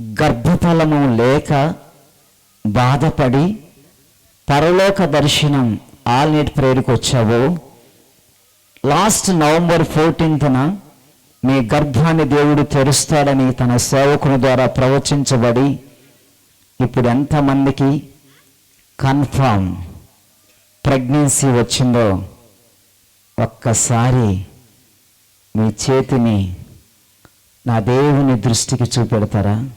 గర్భఫలము లేక బాధపడి పరలోక దర్శనం ఆల్ నీట్ ప్రేరుకు వచ్చావో. లాస్ట్ నవంబర్ ఫోర్టీన్త్న మీ గర్భాన్ని దేవుడు తెరుస్తాడని తన సేవకుని ద్వారా ప్రవచించబడి ఇప్పుడు ఎంతమందికి కన్ఫామ్ ప్రెగ్నెన్సీ వచ్చిందో ఒక్కసారి మీ చేతిని నా దేవుని దృష్టికి చూపెడతారా?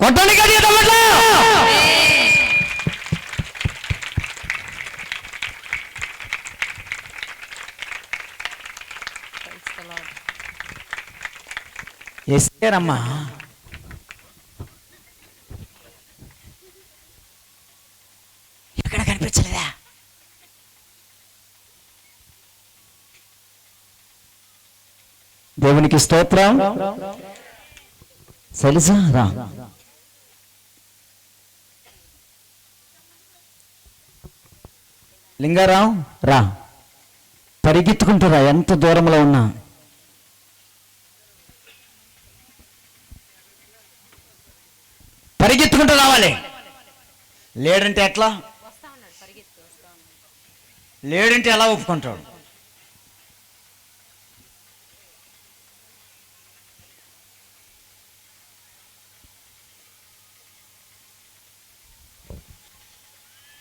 కొట్టండి గట్టిగా తప్పట్లా? ఎస్కేరమ్మా ఎక్కడ కనిపించలేదా? దేవునికి స్తోత్రం. తెలుసా రా. లింగారావు రా. పరిగెత్తుకుంటారా ఎంత దూరంలో ఉన్నా. పరిగెత్తుకుంటూ రావాలి. లేడంటే ఎట్లా? లేడంటే ఎలా ఒప్పుకుంటాడు?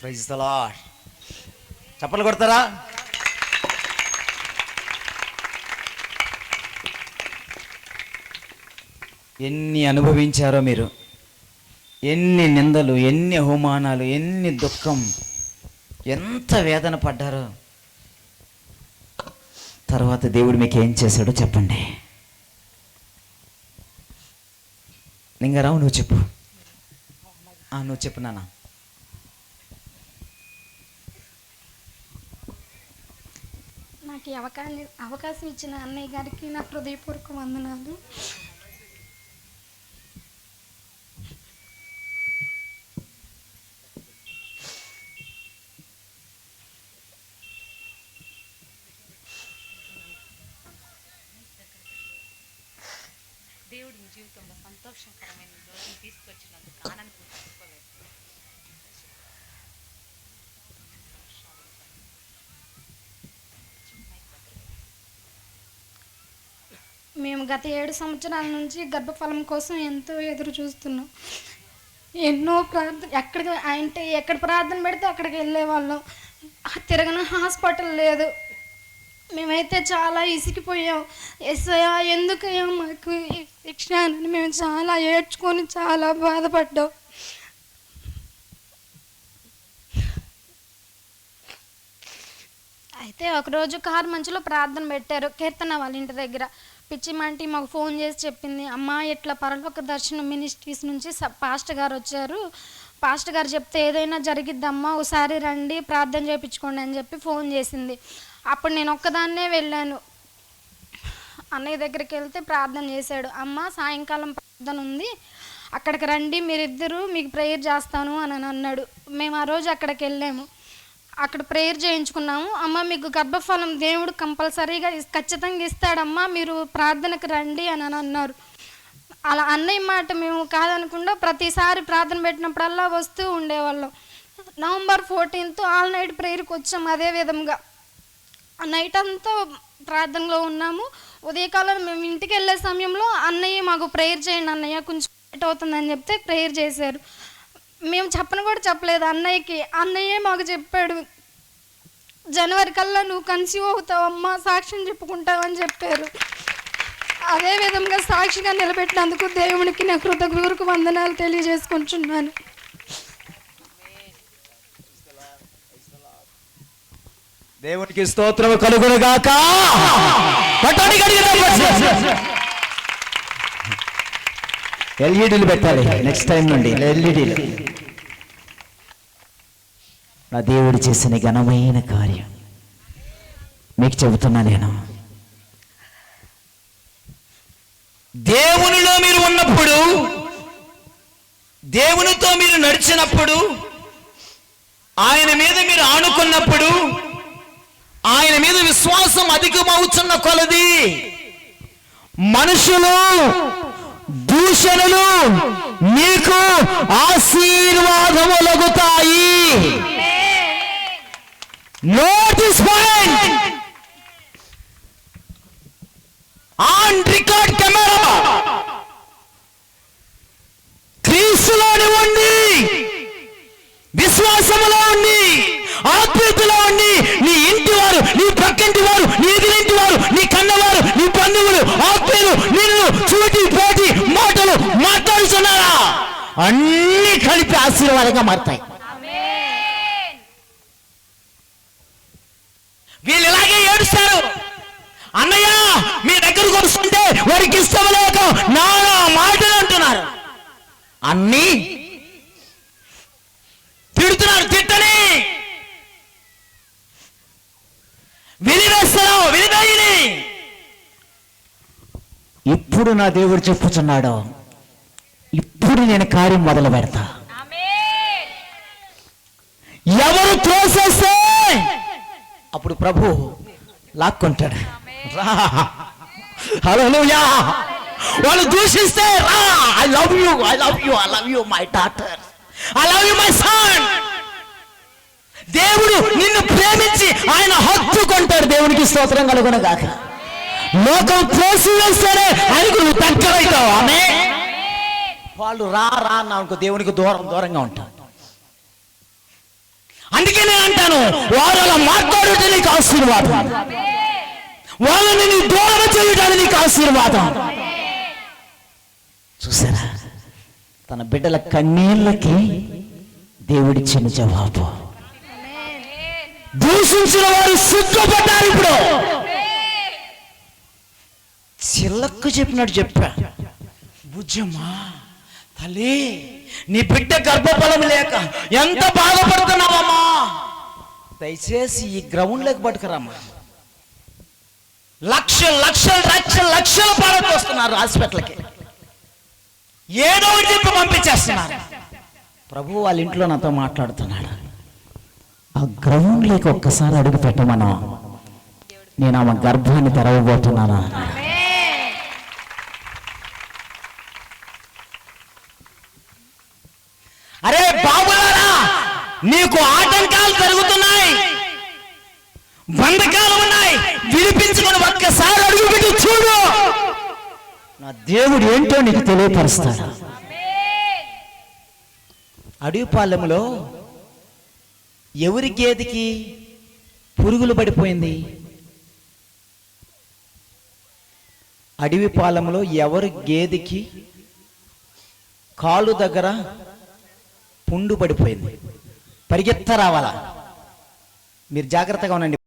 Praise the lord. చప్పలు కొడతారా? ఎన్ని అనుభవించారో మీరు? ఎన్ని నిందలు ఎన్ని అవమానాలు ఎన్ని దుఃఖం ఎంత వేదన పడ్డారో? తర్వాత దేవుడు మీకు ఏం చేశాడో చెప్పండి. లింగారావు నువ్వు చెప్పు. నువ్వు చెప్పు నాన్న. నాకు అవకా అవకాశం ఇచ్చిన అన్నయ్య గారికి నా హృదయపూర్వక వందనాలు. దేవుడు మీ జీవితంలో సంతోషకరమైన రోజును తీసుకొచ్చినందుకు ఆనందం. మేము గత ఏడు సంవత్సరాల నుంచి గర్భఫలం కోసం ఎంతో ఎదురు చూస్తున్నాం. ఎన్నో ప్రార్థన ఎక్కడికి అంటే ఎక్కడ ప్రార్థన పెడితే అక్కడికి వెళ్ళేవాళ్ళం తిరగని హాస్పిటల్ లేదు. మేమైతే చాలా ఇసికిపోయాం ఎస్ఐయా ఎందుకయ్యా మాకు ఈ శిక్ష అని మేము చాలా ఏడ్చుకొని చాలా బాధపడ్డాం. అయితే ఒకరోజు కారు మంచులో ప్రార్థన పెట్టారు. కీర్తన వాళ్ళ ఇంటి దగ్గర. పిచ్చిమంటి మాకు ఫోన్ చేసి చెప్పింది అమ్మ ఇట్లా పరలోక దర్శనం మినిస్ట్రీస్ నుంచి స- పాస్టర్ గారు వచ్చారు. పాస్టర్ గారు చెప్తే ఏదైనా జరిగిద్దమ్మా ఒకసారి రండి ప్రార్థన చేయించుకోండి అని చెప్పి ఫోన్ చేసింది. అప్పుడు నేను ఒక్కదాన్నే వెళ్ళాను. అన్నయ్య దగ్గరికి వెళ్తే ప్రార్థన చేశాడు. అమ్మ సాయంకాలం ప్రార్థన ఉంది. అక్కడికి రండి మీరిద్దరూ మీకు ప్రేయర్ చేస్తాను అని అన్నాడు. మేము ఆ రోజు అక్కడికి వెళ్ళాము. అక్కడ ప్రేయర్ చేయించుకున్నాము. అమ్మ మీకు గర్భఫలం దేవుడు కంపల్సరీగా ఖచ్చితంగా ఇస్తాడమ్మా మీరు ప్రార్థనకు రండి అని అని అన్నారు. అలా అన్నయ్య మాట మేము కాదనకుండా ప్రతిసారి ప్రార్థన పెట్టినప్పుడల్లా వస్తూ ఉండేవాళ్ళం. నవంబర్ ఫోర్టీన్త్ ఆల్ నైట్ ప్రేయర్కి వచ్చాం అదే విధంగా. ఆ నైట్ అంతా ప్రార్థనలో ఉన్నాము. ఉదయకాలం మేము ఇంటికి వెళ్ళే సమయంలో అన్నయ్య మాకు ప్రేయర్ చేయండి అన్నయ్య కొంచెం లేట్ అవుతుందని చెప్తే ప్రేయర్ చేశారు. మేము చెప్పను కూడా చెప్పలేదు. అన్నయ్యకి అన్నయ్యే మాకు చెప్పాడు. జనవరి కల్లా నువ్వు కన్సీవ్ అవుతావమ్మా సాక్ష్యం చెప్పుకుంటావని చెప్పారు. అదే విధంగా సాక్షిగా నిలబెట్టినందుకు దేవునికి నా కృతజ్ఞతకు వందనాలు తెలియజేసుకుంటున్నాను. దేవునికి స్తోత్రం కలుగునుగాక. ఎల్ఈడీలు పెట్టాలి. నెక్స్ట్ టైం నుండి ఎల్ఈడీలు. నా దేవుడు చేసిన ఘనమైన కార్యం. మీకు చెబుతున్నా నేను. దేవునిలో మీరు ఉన్నప్పుడు దేవునితో మీరు నడిచినప్పుడు ఆయన మీద మీరు ఆనుకున్నప్పుడు ఆయన మీద విశ్వాసం అధికమవుతున్న కొలది మనుషులు దూషణలు మీకు ఆశీర్వాదములగుతాయి. Notice point on record camera క్రీస్తులోని ఉండి విశ్వాసములో ఉండి. ఆత్మీయతలో ఉండి. నీ ఇంటి వారు నీ పక్కింటి వారు నీ ఎదిరింటి వారు నీ కన్నవారు నీ బంధువులు ఆత్మీయులు నిన్ను చూటి పోటీ మాటలు మాట్లాడుతున్నారా అన్ని కలిపి ఆశీర్వాదంగా మారుతాయి. వీళ్ళు ఇలాగే ఏడుస్తారు. అన్నయ్య మీ దగ్గరకు వస్తుంటే వారికి ఇష్టం లేక నానా మాటలు అంటున్నారు. అన్నీ తిడుతున్నారు తిట్టని. వినివేస్తున్నావు విలివేయని ఇప్పుడు నా దేవుడు చెప్పుచున్నాడు. ఇప్పుడు నేను కార్యం మొదలు పెడతా ఎవరు త్రోసేస్తే అప్పుడు ప్రభు లాక్కుంటాడు. రా. హలో వాళ్ళు దూషిస్తే రా. I love you I love you I love you my daughter I love you my son దేవుడు నిన్ను ప్రేమించి ఆయన హత్తుకుంటాడు. దేవునికి స్తోత్రం కలుగున గాక. లోకం త్రోసి వేస్తేనే ఆయనకు నువ్వు ఆమె వాళ్ళు రా రా అన్న దేవునికి దూరం దూరంగా ఉంటారు. అందుకే నేను అంటాను వారు అలా మాట్లాడుట నీకు ఆశీర్వాదం. వాళ్ళని నీ దూరం చేయడానికి నీకు ఆశీర్వాదం. చూసారా? తన బిడ్డల కన్నీళ్ళకి దేవుడిచ్చిన జవాబు. దూషించిన వారు సిగ్గుపడ్డారు ఇప్పుడు. చిల్లక్కు చెప్పినట్టు చెప్పా. బుజ్జమ్మా. తల్లి నీ బిడ్డ గర్భఫలం లేక ఎంత బాధపడుతున్నావమ్మా? దయచేసి ఈ గ్రౌండ్లోకి పట్టుకురమ్మా. లక్ష లక్షలు లక్షల లక్షలు పాలకు వస్తున్నారు హాస్పిటల్కి. ఏదో చెప్పి పంపించేస్తున్నారు. ప్రభు వాళ్ళ ఇంట్లో నాతో మాట్లాడుతున్నాడు. ఆ గ్రౌండ్లోకి ఒక్కసారి అడుగు పెట్టమను నేను ఆమె గర్భాన్ని తెరవబోతున్నాను? నీకు ఆటంకాలు జరుగుతున్నాయి. బంధకాలు ఉన్నాయి. వినిపించుకుని ఒక్కసారి అడుగుపెట్టి చూడు. నా దేవుడు ఏంటో నీకు తెలియపరుస్తాడు. అడవిపాలెంలో ఎవరి గేదెకి పురుగులు పడిపోయింది? అడవిపాలెంలో ఎవరి గేదెకి కాలు దగ్గర పుండు పడిపోయింది? పరిగెత్త రావాలా మీరు జాగ్రత్తగా ఉండండి.